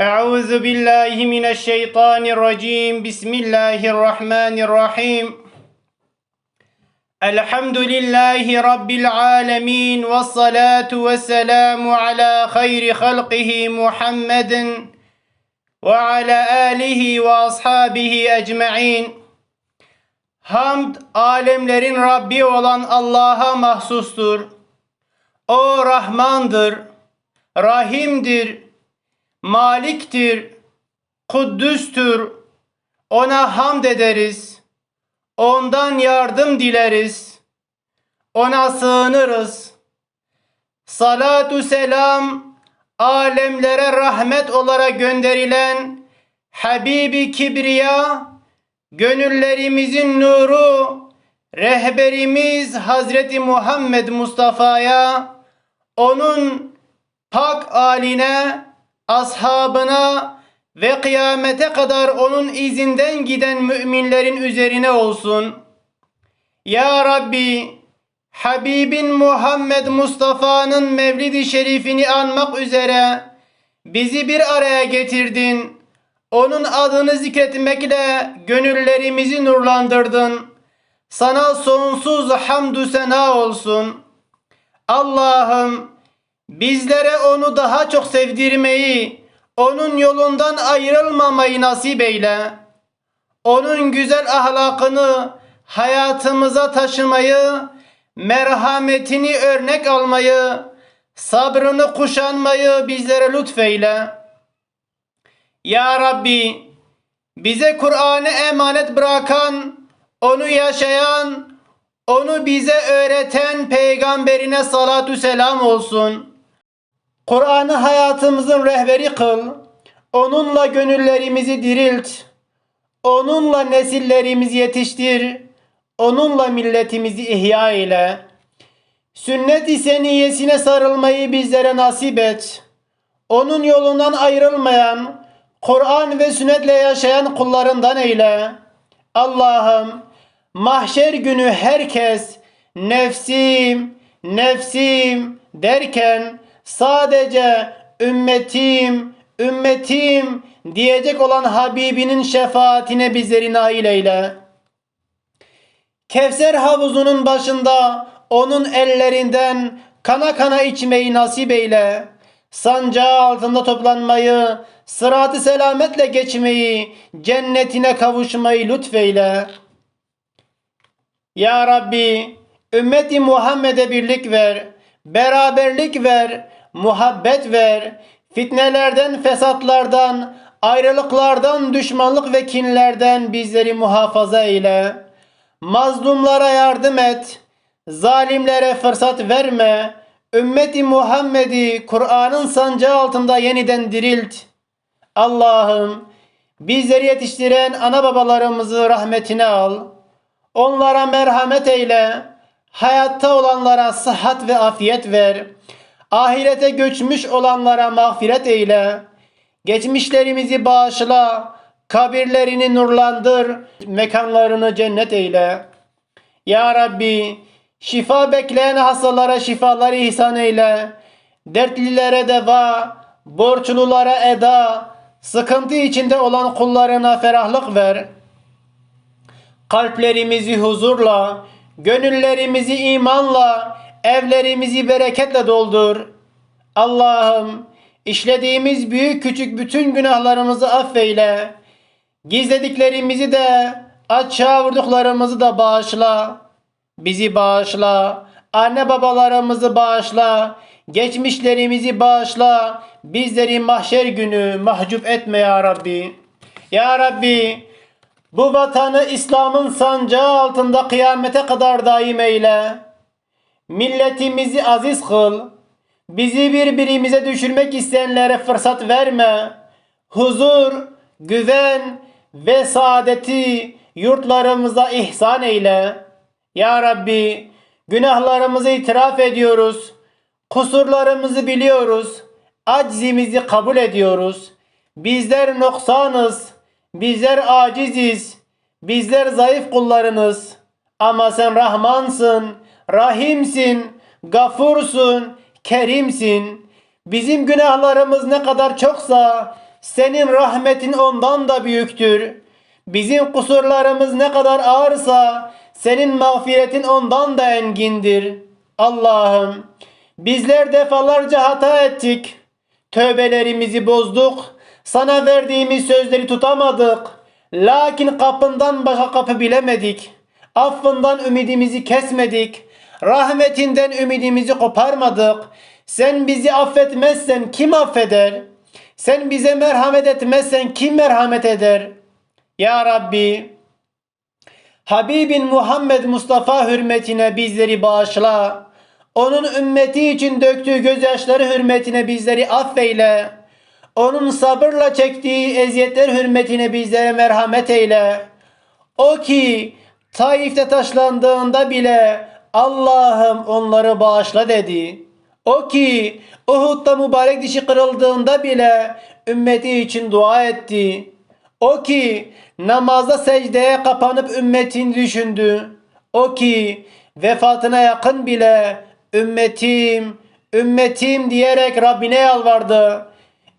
أعوذ بالله من الشيطان الرجيم بسم الله الرحمن الرحيم الحمد لله رب العالمين والصلاة والسلام على خير خلقه محمد وعلى آله وأصحابه أجمعين Hamd alemlerin Rabbi olan Allah'a mahsustur. O Rahmandır, Rahim'dir, Malik'tir, Kuddüs'tür. Ona hamd ederiz. Ondan yardım dileriz. Ona sığınırız. Salatu selam alemlere rahmet olarak gönderilen Habibi Kibriya gönüllerimizin nuru rehberimiz Hazreti Muhammed Mustafa'ya onun pak aline ashabına ve kıyamete kadar onun izinden giden müminlerin üzerine olsun. Ya Rabbi Habibin Muhammed Mustafa'nın mevlidi şerifini anmak üzere bizi bir araya getirdin. Onun adını zikretmekle gönüllerimizi nurlandırdın. Sana sonsuz hamdü sena olsun. Allah'ım bizlere onu daha çok sevdirmeyi, onun yolundan ayrılmamayı nasip eyle. Onun güzel ahlakını hayatımıza taşımayı, merhametini örnek almayı, sabrını kuşanmayı bizlere lütfeyle. Ya Rabbi bize Kur'an'ı emanet bırakan, onu yaşayan, onu bize öğreten peygamberine salatü selam olsun. Kur'an'ı hayatımızın rehberi kıl. Onunla gönüllerimizi dirilt. Onunla nesillerimizi yetiştir. Onunla milletimizi ihya eyle. Sünnet-i seniyesine sarılmayı bizlere nasip et. Onun yolundan ayrılmayan, Kur'an ve sünnetle yaşayan kullarından eyle. Allah'ım mahşer günü herkes nefsim, nefsim derken sadece ümmetim, ümmetim diyecek olan Habibinin şefaatine bizleri nail eyle. Kevser havuzunun başında onun ellerinden kana kana içmeyi nasip eyle. Sancağı altında toplanmayı, sıratı selametle geçmeyi, cennetine kavuşmayı lütfeyle. Ya Rabbi, ümmeti Muhammed'e birlik ver, beraberlik ver, muhabbet ver, fitnelerden, fesatlardan, ayrılıklardan, düşmanlık ve kinlerden bizleri muhafaza eyle. Mazlumlara yardım et, zalimlere fırsat verme, ümmeti Muhammed'i Kur'an'ın sancağı altında yeniden dirilt. Allah'ım bizleri yetiştiren ana babalarımızı rahmetine al. Onlara merhamet eyle. Hayatta olanlara sıhhat ve afiyet ver. Ahirete göçmüş olanlara mağfiret eyle. Geçmişlerimizi bağışla. Kabirlerini nurlandır. Mekanlarını cennet eyle. Ya Rabbi şifa bekleyen hastalara şifaları ihsan eyle. Dertlilere deva, borçlulara eda, sıkıntı içinde olan kullarına ferahlık ver. Kalplerimizi huzurla, gönüllerimizi imanla, evlerimizi bereketle doldur. Allah'ım işlediğimiz büyük küçük bütün günahlarımızı affeyle. Gizlediklerimizi de açığa vurduklarımızı da bağışla. Bizi bağışla. Anne babalarımızı bağışla. Geçmişlerimizi bağışla. Bizleri mahşer günü mahcup etme ya Rabbi. Ya Rabbi bu vatanı İslam'ın sancağı altında kıyamete kadar daim eyle. Milletimizi aziz kıl. Bizi birbirimize düşürmek isteyenlere fırsat verme. Huzur, güven ve saadeti yurtlarımıza ihsan eyle. Ya Rabbi günahlarımızı itiraf ediyoruz. Kusurlarımızı biliyoruz. Aczimizi kabul ediyoruz. Bizler noksanız. Bizler aciziz. Bizler zayıf kullarınız. Ama sen Rahmansın, Rahimsin, Gafursun, Kerimsin. Bizim günahlarımız ne kadar çoksa senin rahmetin ondan da büyüktür. Bizim kusurlarımız ne kadar ağırsa senin mağfiretin ondan da engindir. Allah'ım bizler defalarca hata ettik. Tövbelerimizi bozduk. Sana verdiğimiz sözleri tutamadık. Lakin kapından başka kapı bilemedik. Affından ümidimizi kesmedik. Rahmetinden ümidimizi koparmadık. Sen bizi affetmezsen kim affeder? Sen bize merhamet etmezsen kim merhamet eder? Ya Rabbi, Habibin Muhammed Mustafa hürmetine bizleri bağışla. Onun ümmeti için döktüğü gözyaşları hürmetine bizleri affeyle. Onun sabırla çektiği eziyetler hürmetine bizlere merhamet eyle. O ki Taif'te taşlandığında bile Allah'ım onları bağışla dedi. O ki Uhud'da mübarek dişi kırıldığında bile ümmeti için dua etti. O ki namazda secdeye kapanıp ümmetini düşündü. O ki vefatına yakın bile ümmetim, ümmetim diyerek Rabbine yalvardı.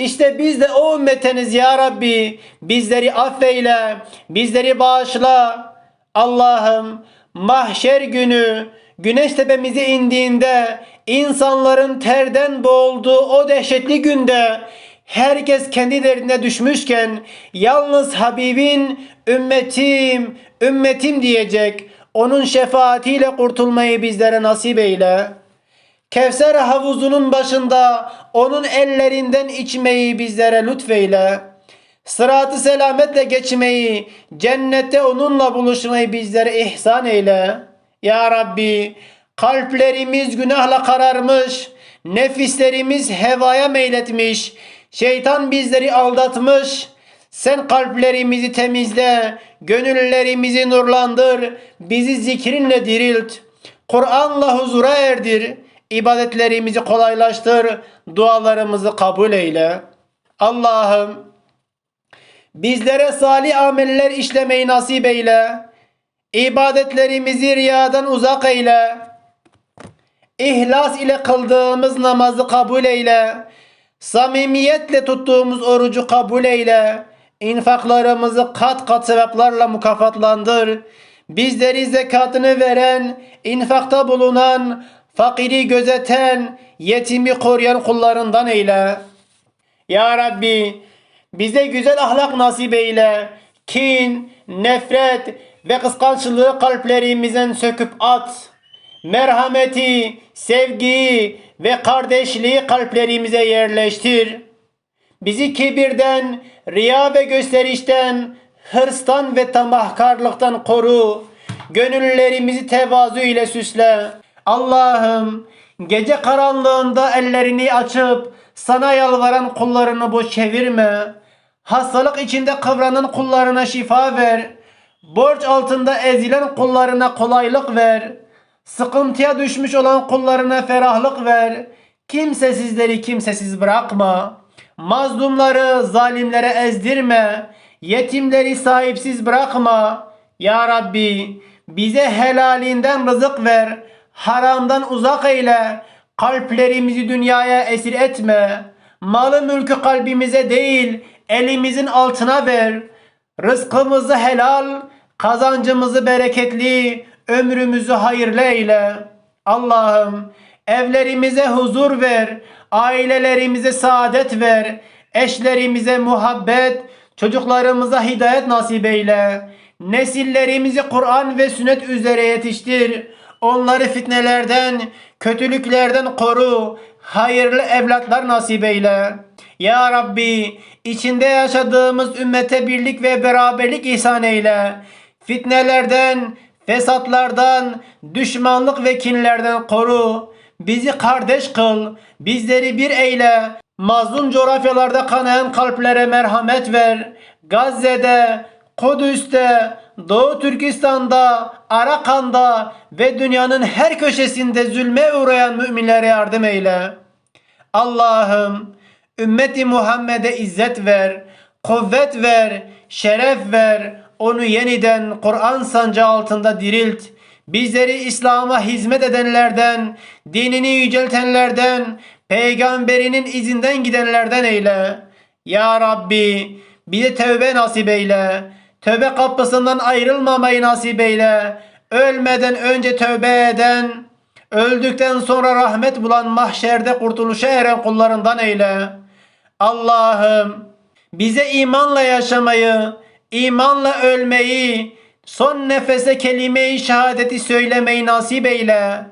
İşte biz de o ümmeteniz ya Rabbi. Bizleri affeyle, bizleri bağışla. Allah'ım mahşer günü güneş tepemize indiğinde insanların terden boğulduğu o dehşetli günde herkes kendi derdine düşmüşken yalnız Habibin ümmetim, ümmetim diyecek. Onun şefaatiyle kurtulmayı bizlere nasip eyle. Kevser havuzunun başında onun ellerinden içmeyi bizlere lütfeyle. Sıratı selametle geçmeyi, cennette onunla buluşmayı bizlere ihsan eyle. Ya Rabbi, kalplerimiz günahla kararmış, nefislerimiz hevaya meyletmiş, şeytan bizleri aldatmış. Sen kalplerimizi temizle, gönüllerimizi nurlandır, bizi zikrinle dirilt. Kur'an'la huzura erdir, ibadetlerimizi kolaylaştır, dualarımızı kabul eyle. Allah'ım bizlere salih ameller işlemeyi nasip eyle. İbadetlerimizi riyadan uzak eyle. İhlas ile kıldığımız namazı kabul eyle. Samimiyetle tuttuğumuz orucu kabul eyle. İnfaklarımızı kat kat sevaplarla mukafatlandır. Bizleri zekatını veren, infakta bulunan, fakiri gözeten, yetimi koruyan kullarından eyle. Ya Rabbi bize güzel ahlak nasip eyle. Kin, nefret ve kıskançlığı kalplerimizden söküp at. Merhameti, sevgiyi ve kardeşliği kalplerimize yerleştir. Bizi kibirden, riya ve gösterişten, hırstan ve tamahkarlıktan koru. Gönüllerimizi tevazu ile süsle. Allah'ım gece karanlığında ellerini açıp sana yalvaran kullarını boş çevirme. Hastalık içinde kıvranan kullarına şifa ver. Borç altında ezilen kullarına kolaylık ver. Sıkıntıya düşmüş olan kullarına ferahlık ver. Kimsesizleri kimsesiz bırakma. Mazlumları zalimlere ezdirme. Yetimleri sahipsiz bırakma. Ya Rabbi bize helalinden rızık ver. Haramdan uzak eyle. Kalplerimizi dünyaya esir etme. Malı mülkü kalbimize değil elimizin altına ver. Rızkımızı helal, kazancımızı bereketli, ömrümüzü hayırlı eyle. Allah'ım evlerimize huzur ver, ailelerimize saadet ver, eşlerimize muhabbet, çocuklarımıza hidayet nasip eyle. Nesillerimizi Kur'an ve sünnet üzere yetiştir. Onları fitnelerden, kötülüklerden koru. Hayırlı evlatlar nasip eyle. Ya Rabbi içinde yaşadığımız ümmete birlik ve beraberlik ihsan eyle. Fitnelerden, fesatlardan, düşmanlık ve kinlerden koru. Bizi kardeş kıl, bizleri bir eyle. Mazlum coğrafyalarda kanayan kalplere merhamet ver. Gazze'de, Kudüs'te, Doğu Türkistan'da, Arakan'da ve dünyanın her köşesinde zulme uğrayan müminlere yardım eyle. Allah'ım ümmeti Muhammed'e izzet ver, kuvvet ver, şeref ver. Onu yeniden Kur'an sancağı altında dirilt. Bizleri İslam'a hizmet edenlerden, dinini yüceltenlerden, peygamberinin izinden gidenlerden eyle. Ya Rabbi bize tövbe nasip eyle. Tövbe kapısından ayrılmamayı nasip eyle. Ölmeden önce tövbe eden, öldükten sonra rahmet bulan mahşerde kurtuluşa eren kullarından eyle. Allah'ım bize imanla yaşamayı, imanla ölmeyi, son nefese kelime-i şehadeti söylemeyi nasip eyle.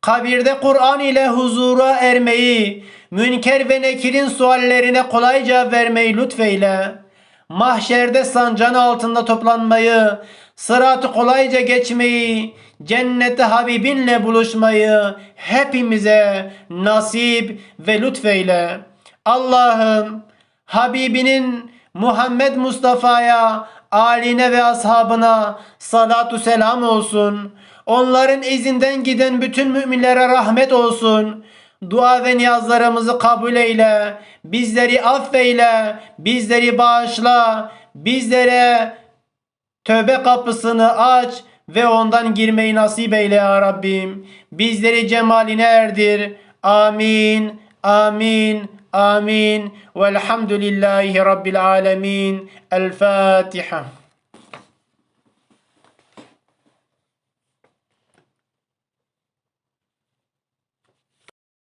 Kabirde Kur'an ile huzura ermeyi, münker ve nekirin suallerine kolay cevap vermeyi lütfeyle. Mahşerde sancan altında toplanmayı, sıratı kolayca geçmeyi, cennette Habibinle buluşmayı hepimize nasip ve lütfeyle. Allah'ım Habibinin Muhammed Mustafa'ya, aline ve ashabına salatu selam olsun. Onların izinden giden bütün müminlere rahmet olsun. Dua ve niyazlarımızı kabul eyle. Bizleri affeyle. Bizleri bağışla. Bizlere tövbe kapısını aç ve ondan girmeyi nasip eyle ya Rabbim. Bizleri cemaline erdir. Amin. Amin. Amin. Velhamdülillahi Rabbil alemin. El Fatiha.